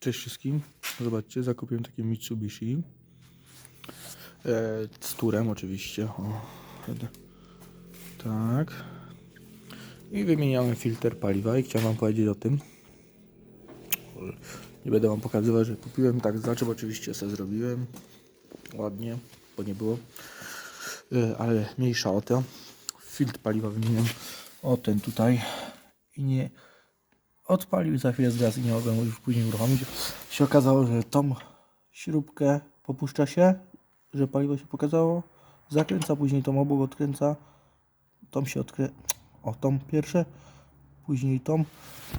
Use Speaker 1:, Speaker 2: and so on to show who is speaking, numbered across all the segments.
Speaker 1: Cześć wszystkim. Zobaczcie, zakupiłem takie Mitsubishi. E, z turem oczywiście. O, tak. I wymieniałem filtr paliwa i chciałem wam powiedzieć o tym. Nie będę wam pokazywać, że kupiłem. Tak, znaczy oczywiście sobie zrobiłem. Ładnie, bo nie było. E, ale mniejsza o to. Filtr paliwa wymieniam. O ten tutaj. I nie odpalił za chwilę zgas i nie mogłem już później uruchomić. Się okazało, że tą śrubkę popuszcza się, że paliwo się pokazało, zakręca, później tą obok odkręca, tą się odkręca, o tą pierwsze, później tą,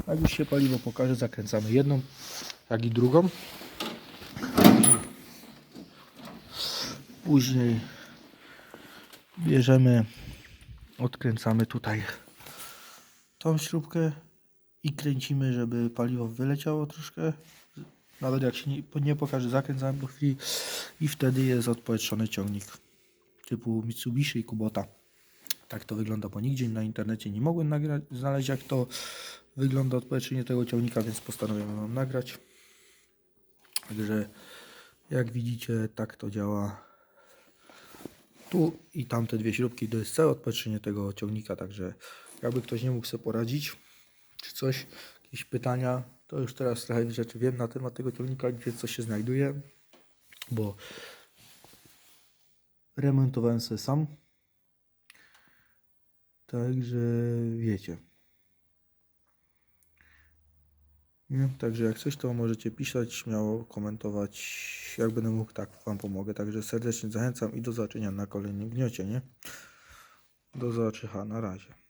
Speaker 1: jak już się paliwo pokaże, zakręcamy jedną, jak i drugą. Później bierzemy, odkręcamy tutaj tą śrubkę i kręcimy, żeby paliwo wyleciało troszkę. Nawet jak się nie, nie pokaże, zakręcamy po chwili i wtedy jest odpowietrzony ciągnik typu Mitsubishi i Kubota. Tak to wygląda, bo nigdzie na internecie nie mogłem nagrać, znaleźć jak to wygląda odpowietrzenie tego ciągnika, więc postanowiłem wam nagrać. Także jak widzicie, tak to działa. Tu i tamte dwie śrubki to jest całe odpowietrzenie tego ciągnika, także jakby ktoś nie mógł sobie poradzić, czy coś, jakieś pytania, to już teraz trochę rzeczy wiem na temat tego ciągnika, gdzie coś się znajduje, bo remontowałem sobie sam. Także wiecie. Nie? Także jak coś, to możecie pisać, śmiało komentować. Jak będę mógł, tak Wam pomogę. Także serdecznie zachęcam i do zobaczenia na kolejnym gniocie, nie? Do zobaczenia, na razie.